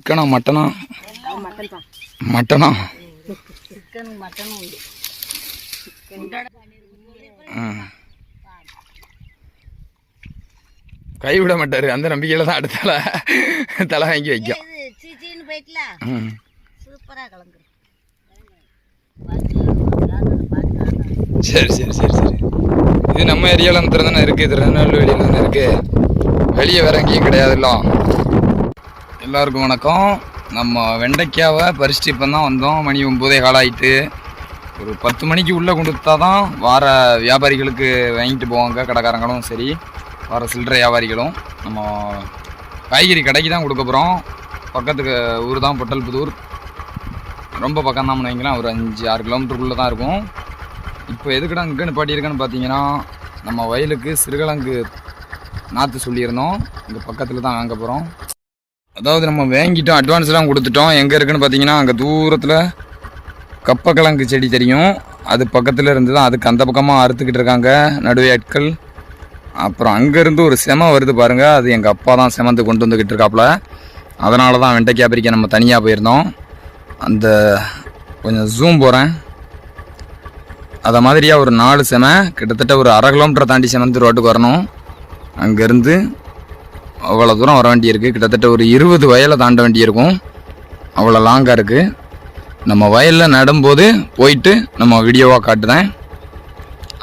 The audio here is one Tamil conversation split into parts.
சிக்கனா மட்டனா? மட்டனா? கைவிட மாட்டாரு. அந்த நம்பிக்கையில தான் அடுத்தால தலை வாங்கி வைக்கும். சரி சரி சரி சரி. இது நம்ம ஏரியாவில் அந்த தானே இருக்குது திருநெல்வேலியில் தானே இருக்குது வெளியே வேற எங்கேயும் கிடையாதுல்ல எல்லாருக்கும் வணக்கம். நம்ம வெண்டைக்காவை பறிச்சுட்டு இப்போ தான் வந்தோம். மணி ஒம்போதே கால் ஆயிட்டு ஒரு பத்து மணிக்கு உள்ளே கொடுத்தா தான் வார வியாபாரிகளுக்கு வாங்கிட்டு போவாங்க. கடைக்காரங்களும் சரி வார சில்லற வியாபாரிகளும். நம்ம காய்கறி கடைக்கு தான் கொடுக்க போகிறோம் பக்கத்துக்கு ஊர் தான் பொட்டல்புதூர். ரொம்ப பக்கம் தான் வைங்களேன். ஒரு அஞ்சு ஆறு கிலோமீட்டருக்குள்ளே தான் இருக்கும். இப்போ எதுக்குடா இங்கே நிப்பாட்டியிருக்கேன்னு பார்த்தீங்கன்னா நம்ம வயலுக்கு சிறுகிழங்கு நாற்று சொல்லியிருந்தோம். இங்கே பக்கத்தில் தான் வாங்க போகிறோம் அதாவது நம்ம வாங்கிட்டோம் அட்வான்ஸ்லாம் கொடுத்துட்டோம். எங்கே இருக்குதுன்னு பார்த்தீங்கன்னா அங்கே தூரத்தில் கப்பக்கிழங்கு செடி தெரியும். அது பக்கத்தில் இருந்து தான் அதுக்கு அந்த பக்கமாக அறுத்துக்கிட்டு இருக்காங்க நடுவே ஆட்கள் அப்புறம் அங்கேருந்து ஒரு செம வருது பாருங்கள் அது எங்கள் அப்பா தான் செமந்து கொண்டு வந்துக்கிட்டு இருக்காப்புல. அதனால தான் வெண்டைக்காய் பறிக்க நம்ம தனியாக போயிருந்தோம். அந்த கொஞ்சம் ஜூம் போகிறேன் அதை மாதிரியாக ஒரு நாலு செம கிட்டத்தட்ட ஒரு அரை கிலோமீட்டர் தாண்டி செமந்து ரோட்டுக்கு வரணும். அங்கேருந்து அவ்வளோ தூரம் வர வேண்டியிருக்கு. கிட்டத்தட்ட ஒரு இருபது வயலை தாண்ட வேண்டியிருக்கும். அவ்வளோ லாங்காக இருக்குது நம்ம வயலில் நடும்போது போயிட்டு நம்ம வீடியோவாக காட்டுதேன்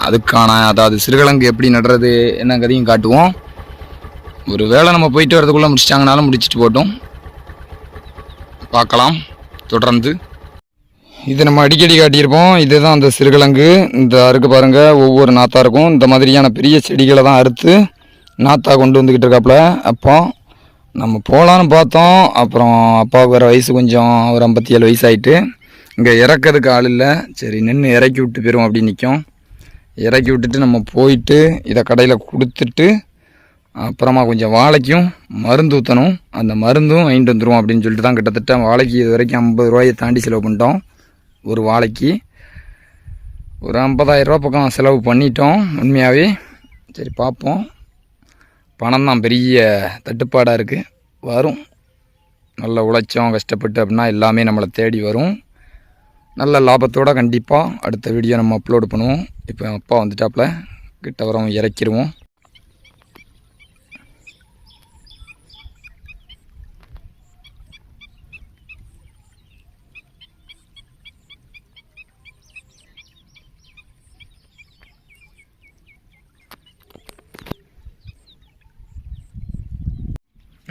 அதுக்கான அதாவது சிறுகிழங்கு எப்படி நடுறது என்னங்கிறதையும் காட்டுவோம். ஒரு வேளை நம்ம போயிட்டு வரதுக்குள்ளே முடிச்சிட்டாங்கனாலும் முடிச்சுட்டு போட்டோம் பார்க்கலாம். தொடர்ந்து. இது நம்ம அடிக்கடி காட்டியிருப்போம். இதுதான் அந்த சிறுகிழங்கு. இந்த அறுக்கு பாருங்க ஒவ்வொரு நாத்தா இருக்கும். இந்த மாதிரியான பெரிய செடிகளை தான் அறுத்து நாத்தா கொண்டு வந்துக்கிட்டு இருக்காப்புல அப்போ நம்ம போகலான்னு பார்த்தோம். அப்புறம் அப்பாவுக்கு வேறு வயசு கொஞ்சம் ஒரு ஐம்பத்தி ஏழு வயசு இங்கே இறக்கிறதுக்கு ஆள் இல்லை. சரி நின்று இறக்கி விட்டு போயிடும் அப்படின்னு நிற்கும் இறக்கி விட்டுட்டு நம்ம போயிட்டு இதை கடையில் கொடுத்துட்டு அப்புறமா கொஞ்சம் வாழைக்கும் மருந்து ஊற்றணும் அந்த மருந்தும் வாங்கிட்டு வந்துடுவோம் அப்படின்னு சொல்லிட்டு தான் கிட்டத்தட்ட வாழைக்கு இது வரைக்கும் ஐம்பது ரூபாயை தாண்டி செலவு பண்ணிட்டோம். ஒரு வாழைக்கு ஒரு ஐம்பதாயிரரூபா பக்கம் செலவு பண்ணிட்டோம் உண்மையாகவே சரி பார்ப்போம். பணம் தான் பெரிய தட்டுப்பாடாக இருக்குது வரும். நல்ல உழைச்சோம் கஷ்டப்பட்டு அப்படின்னா எல்லாமே நம்மளை தேடி வரும். நல்ல லாபத்தோடு கண்டிப்பாக அடுத்த வீடியோ நம்ம அப்லோடு பண்ணுவோம். இப்போ என் அப்பா வந்துட்டாப்புல. கிட்ட வரோம் இறக்கிடுவோம்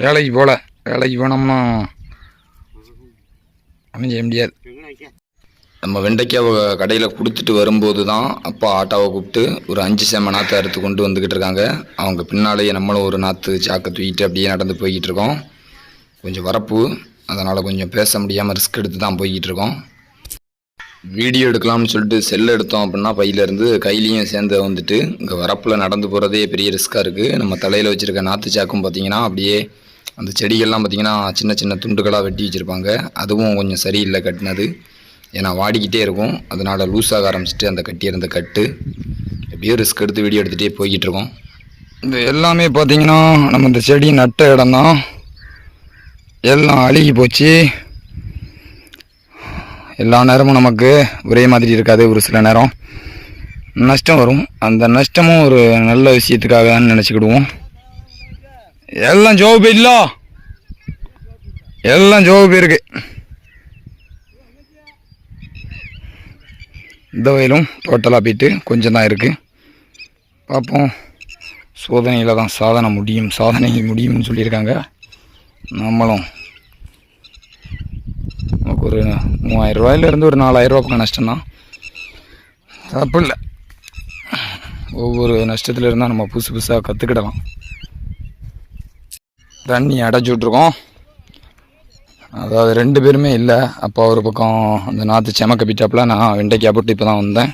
வேலைக்கு போகல வேலைக்கு போனோம்னா ஒன்றும் செய்ய முடியாது. நம்ம வெண்டைக்காவை கடையில் கொடுத்துட்டு வரும்போது தான் அப்பா ஆட்டாவை கூப்பிட்டு ஒரு அஞ்சு செம்ம நாற்று அறுத்து கொண்டு வந்துக்கிட்டு இருக்காங்க. அவங்க பின்னாலேயே நம்மளும் ஒரு நாற்று சாக்கை தூக்கிட்டு அப்படியே நடந்து போய்கிட்டு இருக்கோம். கொஞ்சம் வரப்பு அதனால் கொஞ்சம் பேச முடியாமல் ரிஸ்க் எடுத்து தான் போய்கிட்டு இருக்கோம். வீடியோ எடுக்கலாம்னு சொல்லிட்டு செல் எடுத்தோம் அப்படின்னா பையிலேருந்து கையிலையும் சேர்ந்து வந்துட்டு இங்கே வரப்பில் நடந்து போகிறதே பெரிய ரிஸ்க்காக இருக்குது நம்ம தலையில் வச்சுருக்க நாற்று சாக்கும் பார்த்தீங்கன்னா அப்படியே அந்த செடிகள்லாம் பார்த்திங்கன்னா சின்ன சின்ன துண்டுகளாக வெட்டி வச்சுருப்பாங்க. அதுவும் கொஞ்சம் சரியில்லை கட்டினது. ஏன்னா வாடிக்கிட்டே இருக்கும். அதனால் லூஸாக ஆரம்பிச்சிட்டு அந்த கட்டியிருந்த கட்டு. எப்படியோ ரிஸ்க் எடுத்து வீடியோ எடுத்துகிட்டே போய்கிட்டு இருக்கோம். இந்த எல்லாமே பார்த்தீங்கன்னா நம்ம இந்த செடி நட்ட இடம்தான். எல்லாம் அழுகி போச்சு. எல்லா நேரமும் நமக்கு ஒரே மாதிரி இருக்காது ஒரு சில நேரம். நஷ்டம் வரும். அந்த நஷ்டமும் ஒரு நல்ல விஷயத்துக்காக நினச்சிக்கிடுவோம். எல்லாம் ஜோபு போயிடல எல்லாம் ஜோபு இருக்கு இந்த வயலும் டோட்டலாக போயிட்டு கொஞ்சம் தான் இருக்குது பார்ப்போம் சோதனையில் தான் சாதனை முடியும் சாதனை முடியும்னு சொல்லியிருக்காங்க. நம்மளும். நமக்கு ஒரு மூவாயிரம் ரூபாயிலேருந்து ஒரு நாலாயிரம் ரூபா பக்கம் நஷ்டம்தான் தப்பு இல்லை. ஒவ்வொரு நஷ்டத்தில் இருந்தால் நம்ம புதுசு புதுசாக கற்றுக்கிடலாம் தண்ணி அடைச்சி விட்ருக்கோம் அதாவது ரெண்டு பேருமே இல்லை. அப்போ ஒரு பக்கம் அந்த நாற்று செமக்க பிட்டாப்புல நான் வெண்டைக்காய் போட்டு இப்போ தான் வந்தேன்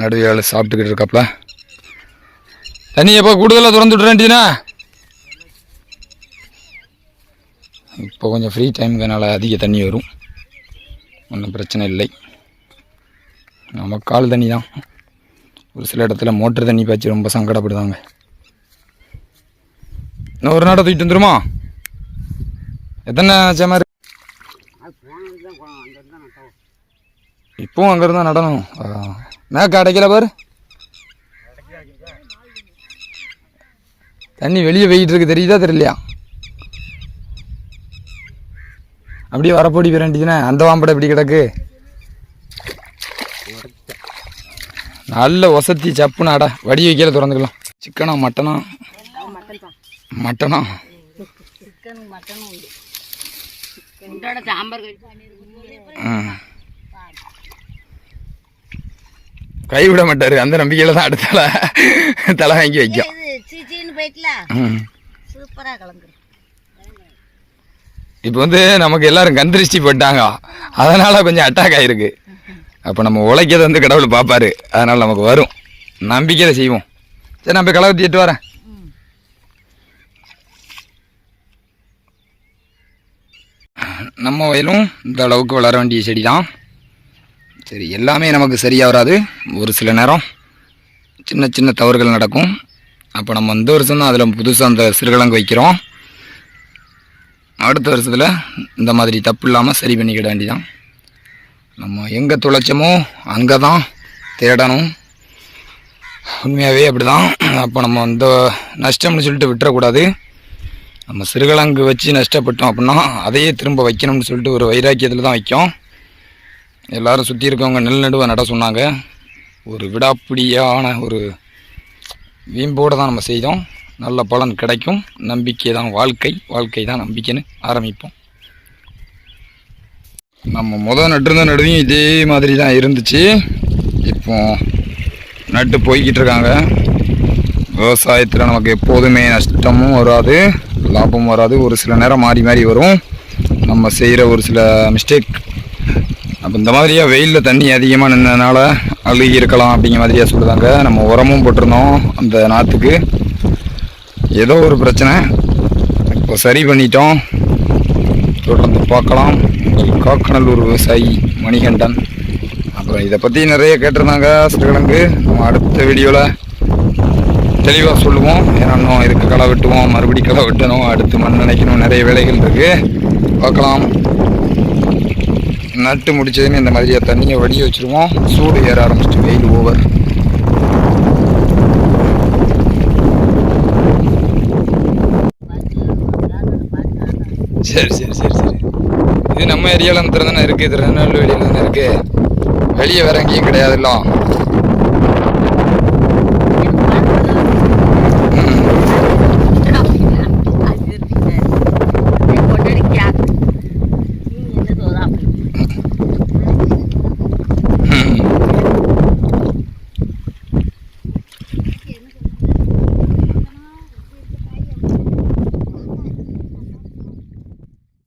நடுவேலை சாப்பிட்டுக்கிட்டு இருக்காப்புல. தண்ணி எப்போ கூடுதலாக திறந்து விட்றேன்ட்டீனா இப்போ கொஞ்சம் ஃப்ரீ டைமுக்கனால அதிக தண்ணி வரும். ஒன்றும் பிரச்சனை இல்லை. நம்ம கால் தண்ணி தான். ஒரு சில இடத்துல மோட்டர் தண்ணி பாய்ச்சி ரொம்ப சங்கடப்படுதாங்க. இன்னும் ஒரு நாட்டை தூக்கிட்டு வந்துருமா? எத்தனை சேமா இருக்கு இப்பவும் அங்கே நடணும். ஆ. மேக்க அடைக்கல பாரு. தண்ணி வெளியே வெயிட்டு இருக்கு தெரியுதா தெரியலையா? அப்படியே வரப்போடி விரண்டிதுனே அந்த வாம்படை இப்படி கிடக்கு? நல்ல ஒசத்தி சப்புனாடா வடி வைக்கல திறந்துக்கலாம். சிக்கனா மட்டனா? ம். கைவிட மாட்டாரு. அந்த நம்பிக்கையில தான் அடுத்தால தலை வாங்கி வைக்கும். இப்போ வந்து நமக்கு எல்லாரும் கந்திருஷ்டி போட்டாங்க அதனால கொஞ்சம் அட்டாக் ஆயிருக்கு. அப்போ நம்ம உழைக்கிறத வந்து கடவுள் பார்ப்பாரு அதனால நமக்கு வரும். நம்பிக்கையில செய்வோம். சரி நான் போய் களை ஊற்றிட்டு வரேன். நம்ம வயலும் இந்த அளவுக்கு வளர வேண்டிய செடி தான் சரி எல்லாமே நமக்கு சரியாக வராது. ஒரு சில நேரம் சின்ன சின்ன தவறுகள் நடக்கும். அப்போ நம்ம இந்த வருஷம் தான் அதில் புதுசாக அந்த சிறுகிழங்கு வைக்கிறோம். அடுத்த வருஷத்தில் இந்த மாதிரி தப்பு இல்லாமல் சரி பண்ணிக்கிட வேண்டியதான் நம்ம எங்கே துளைச்சமோ அங்கே தான் தேடணும். உண்மையாகவே அப்படி தான் அப்போ நம்ம இந்த நஷ்டம்னு சொல்லிட்டு விட்டுறக்கூடாது. நம்ம சிறுகிழங்கு வச்சு நஷ்டப்பட்டோம் அப்படின்னா அதையே திரும்ப வைக்கணும்னு சொல்லிட்டு ஒரு வைராக்கியத்தில் தான் வைக்கும். எல்லாரும் சுற்றி இருக்கவங்க நெல் நடுவை நட சொன்னாங்க. ஒரு விடாப்பிடியான ஒரு வீம்போடு தான் நம்ம செய்தோம். நல்ல பலன் கிடைக்கும். நம்பிக்கை தான் வாழ்க்கை. வாழ்க்கை தான் நம்பிக்கைன்னு ஆரம்பிப்போம். நம்ம முத நட்டிருந்த நடுவையும் இதே மாதிரி தான் இருந்துச்சு. இப்போ நட்டு போய்கிட்டு இருக்காங்க. விவசாயத்தில் நமக்கு எப்போதுமே நஷ்டமும் வராது. லாபம் வராது. ஒரு சில நேரம் மாறி மாறி வரும். நம்ம செய்கிற ஒரு சில மிஸ்டேக் அப்போ இந்த மாதிரியா வெயிலில் தண்ணி அதிகமாக நின்றதுனால அழுகி இருக்கலாம் அப்படிங்கிற மாதிரியா சொல்லுதாங்க. நம்ம உரமும் போட்டிருந்தோம் அந்த நாற்றுக்கு ஏதோ ஒரு பிரச்சனை. இப்போ சரி பண்ணிட்டோம். தொடர்ந்து பார்க்கலாம். உங்கள் காக்கநல்லூர் விவசாயி மணிகண்டன். அப்புறம் இதை பற்றி நிறைய கேட்டிருந்தாங்க சிறுகிழங்கு நம்ம அடுத்த வீடியோவில் தெளிவாக சொல்லுவோம். ஏன்னா இன்னும் இதுக்கு களை வெட்டுவோம் மறுபடி களை வெட்டணும். அடுத்து மண் நினைக்கணும் நிறைய வேலைகள் இருக்குது பார்க்கலாம். நட்டு முடிச்சதுன்னு இந்த மாதிரியா தண்ணியை வடிய வச்சுருவோம். சூடு ஏற ஆரம்பிச்சிட்டு வெயில் ஓவர். சரி சரி சரி சரி. இது நம்ம ஏரியாவில் தானே இருக்குது திருநெல்வேலியில் தானே இருக்குது வெளியே வேற எங்கேயும் கிடையாதுல்லாம்